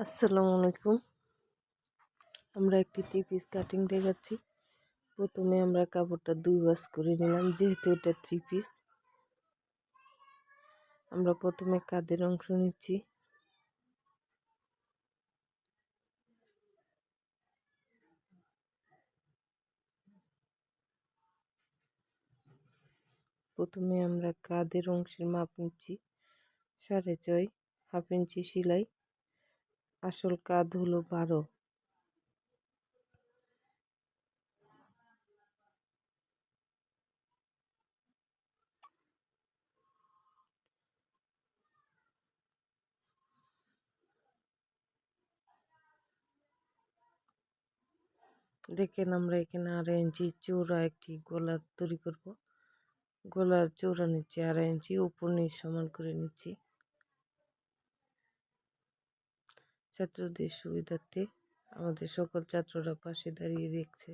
আসসালামু আলাইকুম। আমরা একটি পিস কাটিং দেখাচ্ছি প্রথমে আমরা কাপড়টা দুই বাস করে নিলাম, যেহেতু এটা থ্রি পিস আমরা প্রথমে কাদের অংশ নিচ্ছি? প্রথমে আমরা কাদের অংশের মাপ নিচ্ছি? সাড়ে ছয়, হাফ ইঞ্চি সেলাই। আসল কাঁধ হলো বারো। দেখেন আমরা এখানে আড়াই ইঞ্চি চৌড়া একটি গলা তৈরি করব। গলার চৌড়া নিচ্ছি আড়াই ইঞ্চি, উপর নিচ সমান করে নিচ্ছি। ছাত্রদের সুবিধার্থে আমাদের সকল ছাত্ররা পাশে দাঁড়িয়ে দেখছে।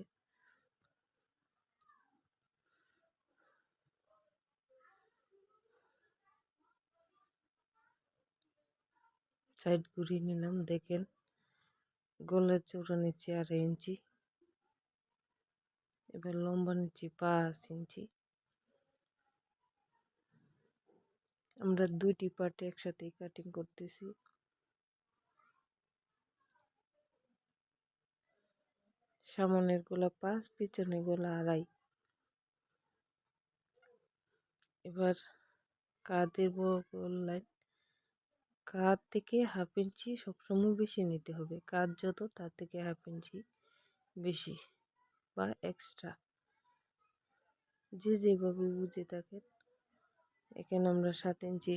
সাইড ঘুরিয়ে নিলাম, দেখেন গোলের চৌড়া নিচ্ছি আড়াই ইঞ্চি, এবার লম্বা নিচ্ছি পাঁচ ইঞ্চি। আমরা দুইটি পার্টে একসাথেই কাটিং করতেছি। সামনের গোলা পাঁচ পিছনের গোলা আড়াই। এবার কাঁধের বগল লাইন, কাঁধ থেকে হাফ ইঞ্চি সবসময় বেশি নিতে হবে। কাঁধ যত, তার থেকে হাফ ইঞ্চি বেশি বা এক্সট্রা যে যেভাবে বুঝে থাকেন, এখানে আমরা সাত ইঞ্চি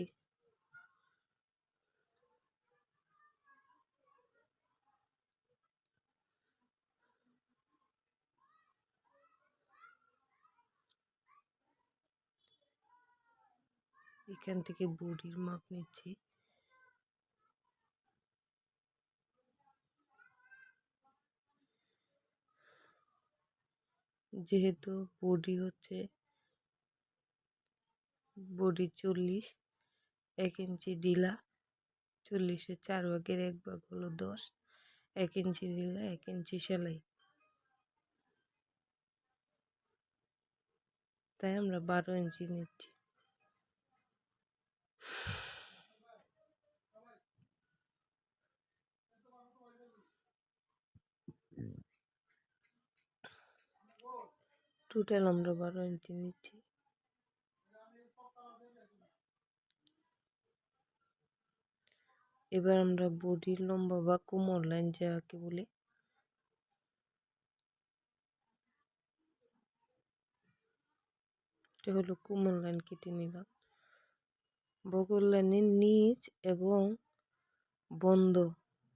এখান থেকে বডির মাপ নিচ্ছি। যেহেতু বডি হচ্ছে বডি চল্লিশ, এক ইঞ্চি ডিলা চল্লিশের চার ভাগের এক ভাগ হলো দশ, এক ইঞ্চি ডিলা এক ইঞ্চি সেলাই। তাই আমরা বারো ইঞ্চি নিচ্ছি। টোটাল আমরা বারো ইঞ্চি নিচ্ছি এবার আমরা বডির লম্বা বা কোমর লাইন যাকে বলি। এটা হলো কোমর লাইন কেটে নিলাম। বগল লাইনের নিচ এবং বন্ধ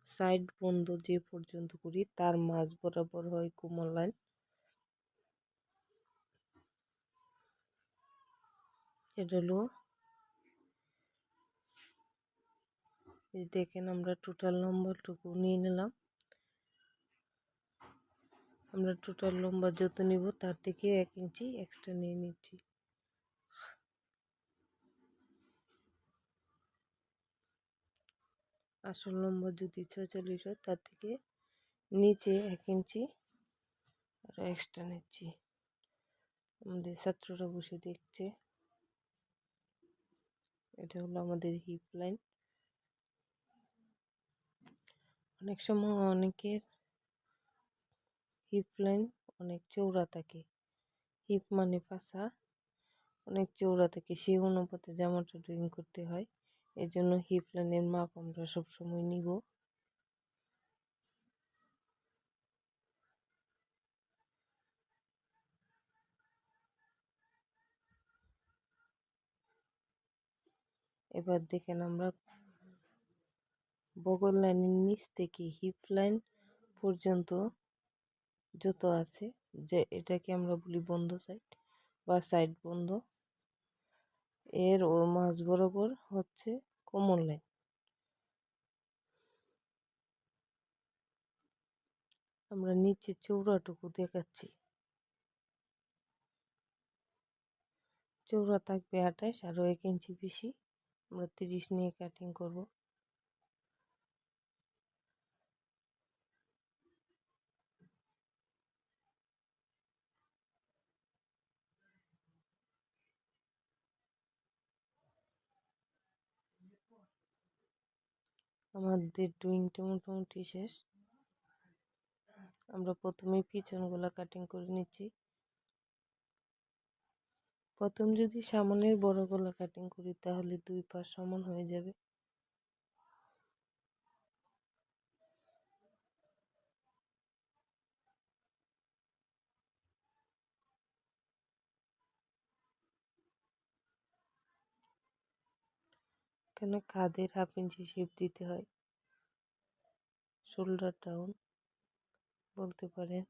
সাইড বন্ধ যে পর্যন্ত করি, তার মাঝ বরাবর হয় কোমল লাইন। এটা হলো দেখেন আমরা টোটাল লম্বাটুকু নিয়ে নিলাম। আমরা টোটাল লম্বা যত নিব, তার থেকে এক ইঞ্চি এক্সট্রা নিয়ে নিচ্ছি। আসল নম্বর যদি ছয়চল্লিশ হয়, তার থেকে নিচে এক ইঞ্চি আর এক্সট্রা নিচ্ছি। আমাদের ছাত্ররা বসে দেখছে। এটা হলো আমাদের হিপ লাইন অনেক সময় অনেকের হিপ লাইন অনেক চৌড়া থাকে। হিপ মানে পাশা অনেক চৌড়া থাকে, সেই অনুপাতে জামাটা ড্রয়িং করতে হয়। এই জন্য হিপ লাইনের মাপ আমরা সবসময় নিব। এবার দেখেন আমরা বগল লাইনের নিচ থেকে হিপ লাইন পর্যন্ত যত আছে, যে এটাকে আমরা বলি বন্ধ সাইড বা সাইড বন্ধ, এর ও মাঝ বরাবর হচ্ছে কোমর লাইন আমরা নিচে চৌড়াটুকু দেখাচ্ছি। চৌড়া থাকবে আঠাশ আরও এক ইঞ্চি বেশি। আমরা তিরিশ নিয়ে কাটিং করব। আমাদের ডুইংটা মোটামুটি শেষ। আমরা প্রথমেই পিছনগুলো কাটিং করে নিচ্ছি। প্রথম যদি সামনের বড় গলা কাটিং করি, তাহলে দুই পাশ সমান হয়ে যাবে। কেন কাঁধের হাফ ইঞ্চি শেপ দিতে হয়? শোল্ডার ডাউন বলতে পারেন।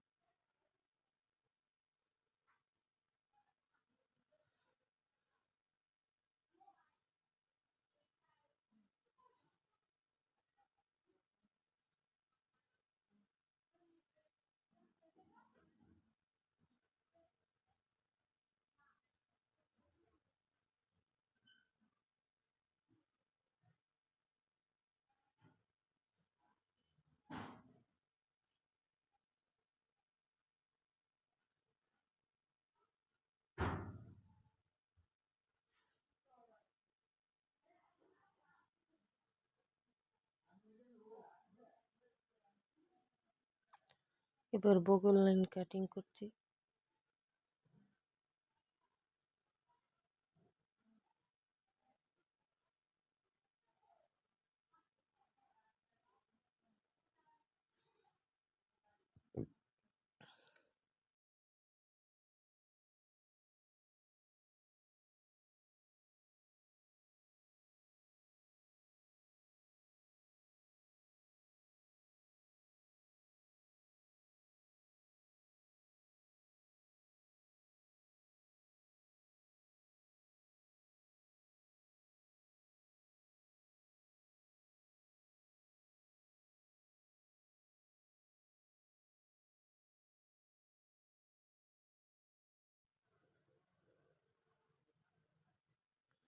এবার বগল লাইন কাটিং করছি।